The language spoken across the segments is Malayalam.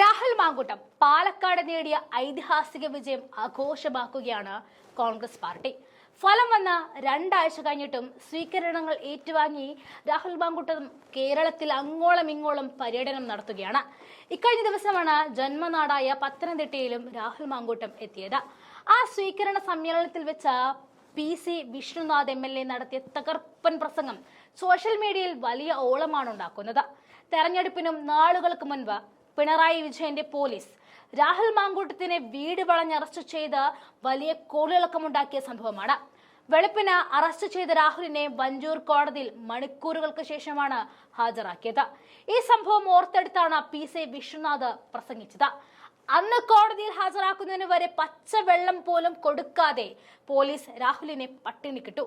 രാഹുൽ മാങ്കൂട്ടം പാലക്കാട് നേടിയ ഐതിഹാസിക വിജയം ആഘോഷമാക്കുകയാണ് കോൺഗ്രസ് പാർട്ടി. ഫലം വന്ന രണ്ടാഴ്ച കഴിഞ്ഞിട്ടും സ്വീകരണങ്ങൾ ഏറ്റുവാങ്ങി രാഹുൽ മാങ്കൂട്ടം കേരളത്തിൽ അങ്ങോളം ഇങ്ങോളം പര്യടനം നടത്തുകയാണ്. ഇക്കഴിഞ്ഞ ദിവസമാണ് ജന്മനാടായ പത്തനംതിട്ടയിലും രാഹുൽ മാങ്കൂട്ടം എത്തിയത്. ആ സ്വീകരണ സമ്മേളനത്തിൽ വെച്ച P C Vishnunath M L A നടത്തിയ തകർപ്പൻ പ്രസംഗം സോഷ്യൽ മീഡിയയിൽ വലിയ ഓളമാണ് ഉണ്ടാക്കുന്നത്. തെരഞ്ഞെടുപ്പിനും നാളുകൾക്ക് മുൻപ് പിണറായി വിജയന്റെ പോലീസ് രാഹുൽ മാങ്കൂട്ടത്തിനെ വീട് വളഞ്ഞ് അറസ്റ്റ് ചെയ്ത് വലിയ കോളിളക്കമുണ്ടാക്കിയ സംഭവമാണ്. വെളുപ്പിന് അറസ്റ്റ് ചെയ്ത രാഹുലിനെ വഞ്ചൂർ കോടതിയിൽ മണിക്കൂറുകൾക്ക് ശേഷമാണ് ഹാജരാക്കിയത്. ഈ സംഭവം ഓർത്തെടുത്താണ് പി സി വിശ്വനാഥ് പ്രസംഗിച്ചത്. അന്ന് കോടതിയിൽ ഹാജരാക്കുന്നതിന് വരെ പച്ചവെള്ളം പോലും കൊടുക്കാതെ പോലീസ് രാഹുലിനെ പട്ടിണി കിട്ടു.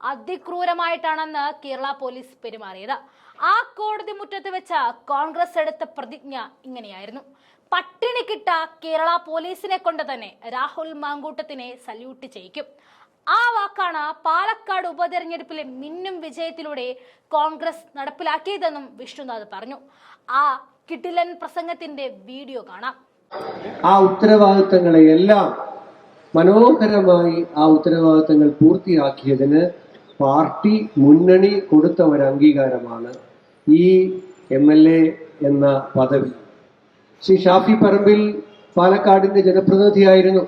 അതിക്രൂരമായിട്ടാണെന്ന് കേരള പോലീസ് പെരുമാറിയത്. ആ കോടതി മുറ്റത്ത് വെച്ച കോൺഗ്രസ് എടുത്ത പ്രതിജ്ഞ ഇങ്ങനെയായിരുന്നു. പട്ടിണി കിട്ട കേരള പോലീസിനെ കൊണ്ട് തന്നെ രാഹുൽ മാങ്കൂട്ടത്തിനെ സല്യൂട്ട് ചെയ്യിക്കും. ആ വാക്കാണ് പാലക്കാട് ഉപതെരഞ്ഞെടുപ്പിലെ മിന്നും വിജയത്തിലൂടെ കോൺഗ്രസ് നടപ്പിലാക്കിയതെന്നും വിഷ്ണുനാഥ് പറഞ്ഞു. ആ കിട്ടിലൻ പ്രസംഗത്തിന്റെ വീഡിയോ കാണാം. ആ ഉത്തരവാദിത്തങ്ങളെ എല്ലാം മനോഹരമായി ആ ഉത്തരവാദിത്തങ്ങൾ പൂർത്തിയാക്കിയതിന് പാർട്ടി മുന്നണി കൊടുത്ത ഒരു അംഗീകാരമാണ്. ഈ എം എൽ എ എന്ന പദവി. ശ്രീ ഷാഫി പറമ്പിൽ പാലക്കാടിന്റെ ജനപ്രതിനിധിയായിരുന്നു.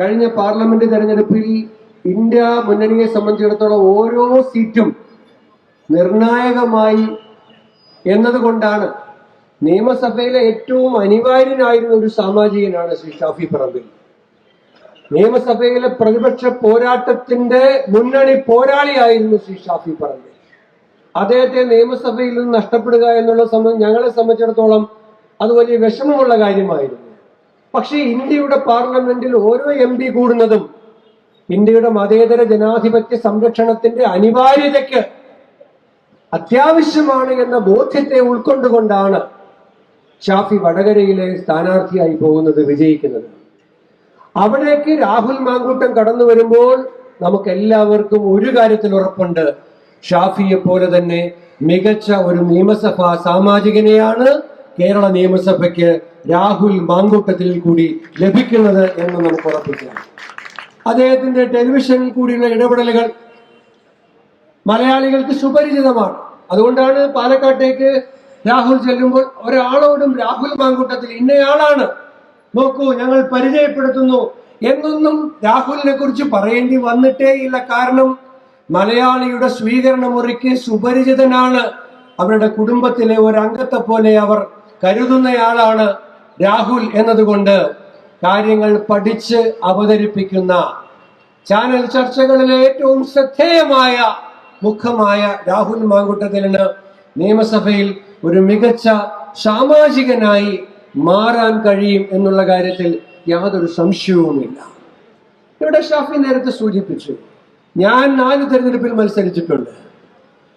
കഴിഞ്ഞ പാർലമെന്റ് തെരഞ്ഞെടുപ്പിൽ ഇന്ത്യ മുന്നണിയെ സംബന്ധിച്ചിടത്തോളം ഓരോ സീറ്റും നിർണായകമായി എന്നതുകൊണ്ടാണ് നിയമസഭയിലെ ഏറ്റവും അനിവാര്യനായിരുന്ന ഒരു സാമാജികനാണ് ശ്രീ ഷാഫി പറമ്പിൽ. നിയമസഭയിലെ പ്രതിപക്ഷ പോരാട്ടത്തിന്റെ മുന്നണി പോരാളിയായിരുന്നു ശ്രീ ഷാഫി പറമ്പിൽ. അദ്ദേഹത്തെ നിയമസഭയിൽ നിന്ന് നഷ്ടപ്പെടുക എന്നുള്ള സംബന്ധം ഞങ്ങളെ സംബന്ധിച്ചിടത്തോളം അത് വലിയ വിഷമമുള്ള കാര്യമായിരുന്നു. പക്ഷേ ഇന്ത്യയുടെ പാർലമെന്റിൽ ഓരോ എം പി കൂടുന്നതും ഇന്ത്യയുടെ മതേതര ജനാധിപത്യ സംരക്ഷണത്തിന്റെ അനിവാര്യതയ്ക്ക് അത്യാവശ്യമാണ് എന്ന ബോധ്യത്തെ ഉൾക്കൊണ്ടുകൊണ്ടാണ് ഷാഫി വടകരയിലെ സ്ഥാനാർത്ഥിയായി പോകുന്നത് വിജയിക്കുന്നത്. അവിടേക്ക് രാഹുൽ മാങ്കൂട്ടം കടന്നു വരുമ്പോൾ നമുക്ക് എല്ലാവർക്കും ഒരു കാര്യത്തിൽ ഉറപ്പുണ്ട്. ഷാഫിയെ പോലെ തന്നെ മികച്ച ഒരു നിയമസഭാ സാമാജികനെയാണ് കേരള നിയമസഭയ്ക്ക് രാഹുൽ മാങ്കൂട്ടത്തിൽ കൂടി ലഭിക്കുന്നത് എന്ന് നമുക്ക് ഉറപ്പിക്കാം. അദ്ദേഹത്തിന്റെ ടെലിവിഷനിൽ കൂടിയുള്ള ഇടപെടലുകൾ മലയാളികൾക്ക് സുപരിചിതമാണ്. അതുകൊണ്ടാണ് പാലക്കാട്ടേക്ക് രാഹുൽ ചെല്ലുമ്പോൾ ഒരാളോടും രാഹുൽ മാങ്കൂട്ടത്തിൽ ഇന്നയാളാണ് നോക്കൂ ഞങ്ങൾ പരിചയപ്പെടുത്തുന്നു എന്നൊന്നും രാഹുലിനെ കുറിച്ച് പറയേണ്ടി വന്നിട്ടേ ഇല്ല കാരണം മലയാളിയുടെ സ്വീകരണ മുറിക്ക് സുപരിചിതനാണ് അവരുടെ കുടുംബത്തിലെ ഒരു അംഗത്തെ പോലെ അവർ കരുതുന്നയാളാണ് രാഹുൽ എന്നതുകൊണ്ട് കാര്യങ്ങൾ പഠിച്ച് അവതരിപ്പിക്കുന്ന ചാനൽ ചർച്ചകളിലെ ഏറ്റവും ശ്രദ്ധേയമായ മുഖമായ രാഹുൽ മാങ്കുട്ടത്തിലിന് നിയമസഭയിൽ ഒരു മികച്ച സാമാജികനായി മാറാൻ കഴിയും എന്നുള്ള കാര്യത്തിൽ യാതൊരു സംശയവുമില്ല. ഇവിടെ ഷാഫി നേരത്തെ സൂചിപ്പിച്ചു. ഞാൻ നാല് തെരഞ്ഞെടുപ്പിൽ മത്സരിച്ചിട്ടുണ്ട്.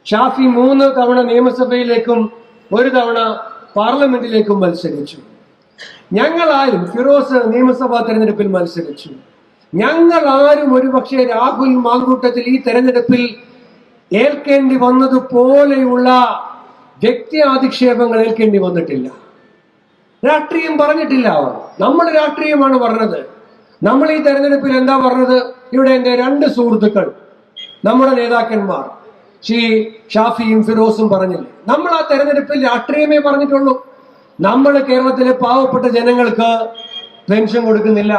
ഷാഫി മൂന്ന് തവണ നിയമസഭയിലേക്കും ഒരു തവണ പാർലമെന്റിലേക്കും മത്സരിച്ചു. ഞങ്ങളാരും ഫിറോസ് നിയമസഭാ തെരഞ്ഞെടുപ്പിൽ മത്സരിച്ചു. ഞങ്ങൾ ആരും ഒരുപക്ഷെ രാഹുൽ മാങ്കൂട്ടത്തിൽ ഈ തെരഞ്ഞെടുപ്പിൽ ഏൽക്കേണ്ടി വന്നതുപോലെയുള്ള വ്യക്തി ആധിക്ഷേപങ്ങൾ ഏൽക്കേണ്ടി വന്നിട്ടില്ല. രാഷ്ട്രീയം പറഞ്ഞിട്ടില്ല അവർ. നമ്മൾ രാഷ്ട്രീയമാണ് പറഞ്ഞത്. നമ്മൾ ഈ തെരഞ്ഞെടുപ്പിൽ എന്താ പറഞ്ഞത്? ഇവിടെ എന്റെ രണ്ട് സുഹൃത്തുക്കൾ നമ്മുടെ നേതാക്കന്മാർ ശ്രീ ഷാഫിയും ഫിറോസും പറഞ്ഞില്ലേ? നമ്മൾ ആ തെരഞ്ഞെടുപ്പിൽ രാഷ്ട്രീയമേ പറഞ്ഞിട്ടുള്ളൂ. നമ്മൾ കേരളത്തിലെ പാവപ്പെട്ട ജനങ്ങൾക്ക് പെൻഷൻ കൊടുക്കുന്നില്ല.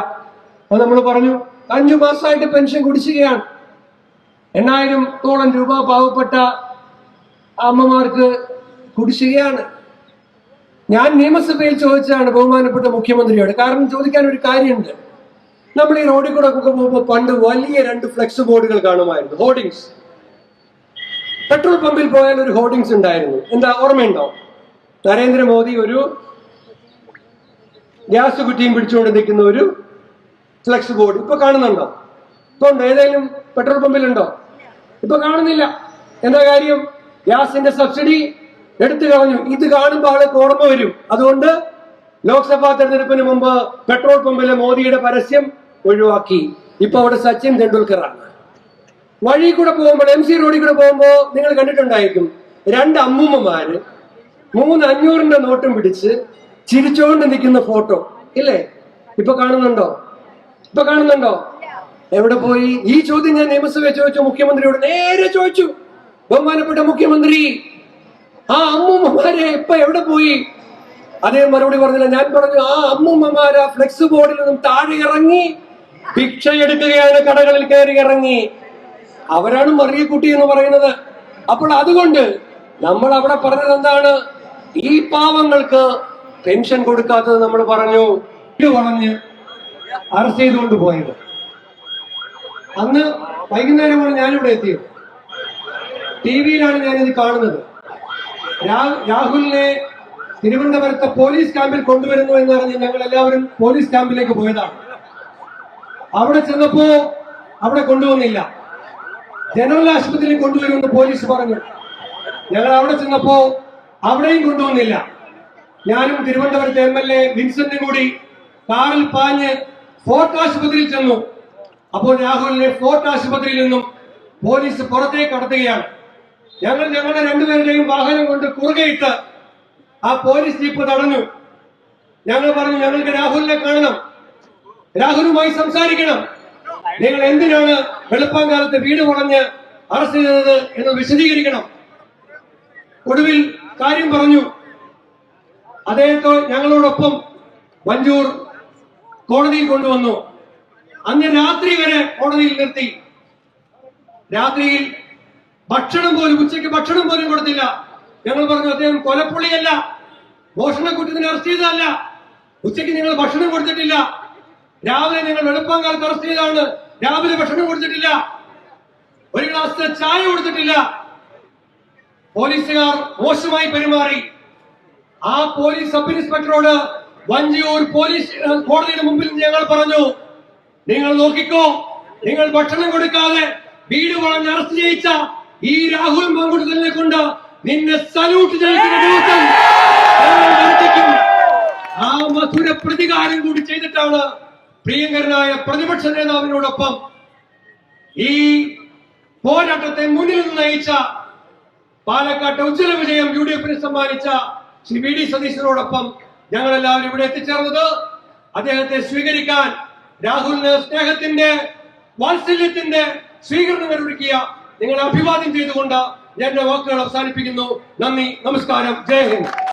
അത് നമ്മൾ പറഞ്ഞു അഞ്ചു മാസമായിട്ട് പെൻഷൻ കുടിശ്ശികയാണ്. എണ്ണായിരം തോളം രൂപ പാവപ്പെട്ട അമ്മമാർക്ക് കുടിശ്ശികയാണ്. ഞാൻ നിയമസഭയിൽ ചോദിച്ചതാണ് ബഹുമാനപ്പെട്ട മുഖ്യമന്ത്രിയോട്. കാരണം ചോദിക്കാൻ ഒരു കാര്യമുണ്ട്. നമ്മൾ ഈ റോഡിൽ കൂടെ പോകുമ്പോൾ പണ്ട് വലിയ രണ്ട് ഫ്ലെക്സ് ബോർഡുകൾ കാണുമായിരുന്നു. ഹോർഡിങ്സ് പെട്രോൾ പമ്പിൽ പോയാൽ ഒരു ഹോർഡിങ്സ് ഉണ്ടായിരുന്നു. എന്താ ഓർമ്മയുണ്ടോ? നരേന്ദ്രമോദി ഒരു ഗ്യാസ് കുറ്റിയും പിടിച്ചുകൊണ്ട് നിൽക്കുന്ന ഒരു ഫ്ലെക്സ് ബോർഡ് ഇപ്പൊ കാണുന്നുണ്ടോ? ഇപ്പൊ ഉണ്ടോ ഏതെങ്കിലും പെട്രോൾ പമ്പിലുണ്ടോ? ഇപ്പൊ കാണുന്നില്ല. എന്താ കാര്യം? ഗ്യാസിന്റെ സബ്സിഡി എടുത്തു കളഞ്ഞു. ഇത് കാണുമ്പോൾ ആൾക്ക് ഓർമ്മ വരും. അതുകൊണ്ട് ലോക്സഭാ തെരഞ്ഞെടുപ്പിന് മുമ്പ് പെട്രോൾ പമ്പിലെ മോദിയുടെ പരസ്യം ഒഴിവാക്കി. ഇപ്പൊ അവിടെ സച്ചിൻ തെണ്ടുൽക്കറാണ്. വഴി കൂടെ പോകുമ്പോൾ എം സി റോഡിൽ കൂടെ പോകുമ്പോൾ നിങ്ങൾ കണ്ടിട്ടുണ്ടായിരിക്കും രണ്ട് അമ്മൂമ്മമാര് മൂന്ന് അഞ്ഞൂറിന്റെ നോട്ടും പിടിച്ച് ചിരിച്ചുകൊണ്ട് നിൽക്കുന്ന ഫോട്ടോ. ഇല്ലേ? ഇപ്പൊ കാണുന്നുണ്ടോ? ഇപ്പൊ കാണുന്നുണ്ടോ? എവിടെ പോയി? ഈ ചോദ്യം ഞാൻ നിയമസഭയിൽ ചോദിച്ചു മുഖ്യമന്ത്രിയോട് നേരെ ചോദിച്ചു. ബഹുമാനപ്പെട്ട മുഖ്യമന്ത്രി ആ അമ്മൂമ്മമാരെ ഇപ്പൊ എവിടെ പോയി? അദ്ദേഹം മറുപടി പറഞ്ഞില്ല. ഞാൻ പറഞ്ഞു ആ അമ്മൂമ്മമാര് ഫ്ലെക്സ് ബോർഡിൽ നിന്നും താഴെ ഇറങ്ങി ഭിക്ഷ എടുക്കുകയാണ് കടകളിൽ കയറി ഇറങ്ങി. അവരാണ് മറിയക്കുട്ടി എന്ന് പറയുന്നത്. അപ്പോൾ അതുകൊണ്ട് നമ്മൾ അവിടെ പറഞ്ഞത് എന്താണ്? ഈ പാവങ്ങൾക്ക് പെൻഷൻ കൊടുക്കാത്തത് നമ്മൾ പറഞ്ഞു. പറഞ്ഞ് അറസ്റ്റ് ചെയ്തുകൊണ്ട് പോയത്. അന്ന് വൈകുന്നേരം വൈകുന്നേരമാണ് ഞാനിവിടെ എത്തിയത്. ടി വിയിലാണ് ഞാനിത് കാണുന്നത്. രാഹുലിനെ തിരുവനന്തപുരത്തെ പോലീസ് ക്യാമ്പിൽ കൊണ്ടുവരുന്നു എന്നറിഞ്ഞ് ഞങ്ങൾ എല്ലാവരും പോലീസ് ക്യാമ്പിലേക്ക് പോയതാണ്. അവിടെ ചെന്നപ്പോ അവിടെ കൊണ്ടുവന്നില്ല. ജനറൽ ആശുപത്രിയിൽ കൊണ്ടുവരുമെന്ന് പോലീസ് പറഞ്ഞു. ഞങ്ങൾ അവിടെ ചെന്നപ്പോ അവിടെയും കൊണ്ടുവന്നില്ല. ഞാനും തിരുവനന്തപുരത്തെ എം എൽ എ വിൻസെന്റും കൂടി കാറിൽ പാഞ്ഞ് ഫോർട്ട് ആശുപത്രിയിൽ ചെന്നു. അപ്പോൾ രാഹുലിനെ ഫോർട്ട് ആശുപത്രിയിൽ നിന്നും പോലീസ് പുറത്തേക്ക് കടത്തുകയാണ്. ഞങ്ങൾ ഞങ്ങളുടെ രണ്ടുപേരുടെയും വാഹനം കൊണ്ട് കുറുകയിട്ട് ആ പോലീസ് ജീപ്പ് തടഞ്ഞു. ഞങ്ങൾ പറഞ്ഞു ഞങ്ങൾക്ക് രാഹുലിനെ കാണണം. രാഹുലുമായി സംസാരിക്കണം. നിങ്ങൾ എന്തിനാണ് വെളുപ്പാങ്കാലത്ത് വീട് കുറഞ്ഞ് അറസ്റ്റ് ചെയ്തത് എന്ന് വിശദീകരിക്കണം. ഒടുവിൽ കാര്യം പറഞ്ഞു. അദ്ദേഹത്തെ ഞങ്ങളോടൊപ്പം വഞ്ചൂർ കോടതിയിൽ കൊണ്ടുവന്നു. അന്ന് രാത്രി വരെ കോടതിയിൽ നിർത്തി. രാത്രിയിൽ ഭക്ഷണം പോലും ഉച്ചയ്ക്ക് ഭക്ഷണം പോലും കൊടുത്തില്ല. ഞങ്ങൾ പറഞ്ഞു അദ്ദേഹം കൊലപ്പുള്ളിയല്ല. മോഷണക്കുറ്റത്തിന് അറസ്റ്റ് ചെയ്തതല്ല. ഉച്ചയ്ക്ക് നിങ്ങൾ ഭക്ഷണം കൊടുത്തിട്ടില്ല. രാവിലെ നിങ്ങൾ വെളുപ്പാങ്കാലത്ത് അറസ്റ്റ് രാവിലെ ഭക്ഷണം കൊടുത്തിട്ടില്ല. ഒരു ഗ്ലാസ് ചായ കൊടുത്തിട്ടില്ല. പോലീസുകാർ മോശമായി പെരുമാറി. ആ പോലീസ് സബ് ഇൻസ്പെക്ടറോട് വഞ്ചിയൂർ പോലീസ് കോടതിയുടെ മുമ്പിൽ ഞങ്ങൾ പറഞ്ഞു നിങ്ങൾ നോക്കിക്കോ നിങ്ങൾ ഭക്ഷണം കൊടുക്കാതെ വീട് വളഞ്ഞ് അറസ്റ്റ് ചെയ്യിച്ച ഈ രാഹുൽ പങ്കുടുത്തലിനെ കൊണ്ട് നിന്നെ സല്യൂട്ട് ചെയ്യിക്കുന്ന ദിവസം ആ മധുര പ്രതികാരം കൂടി ചെയ്തിട്ടാണ് പ്രിയങ്കരനായ പ്രതിപക്ഷ നേതാവിനോടൊപ്പം ഈ പോരാട്ടത്തെ മുന്നിൽ നിന്ന് നയിച്ച പാലക്കാട്ടെ ഉജ്ജ്വല വിജയം യു ഡി എഫിന് സമ്മാനിച്ച ശ്രീ വി ഡി സതീശനോടൊപ്പം ഞങ്ങൾ എല്ലാവരും ഇവിടെ എത്തിച്ചേർന്നത്. അദ്ദേഹത്തെ സ്വീകരിക്കാൻ രാഹുലിന് സ്നേഹത്തിന്റെ വാത്സല്യത്തിന്റെ സ്വീകരണങ്ങൾ ഒരുക്കിയ നിങ്ങളെ അഭിവാദ്യം ചെയ്തുകൊണ്ട് ഞാൻ വാക്കുകൾ അവസാനിപ്പിക്കുന്നു. നന്ദി നമസ്കാരം. ജയ ഹിന്ദ്.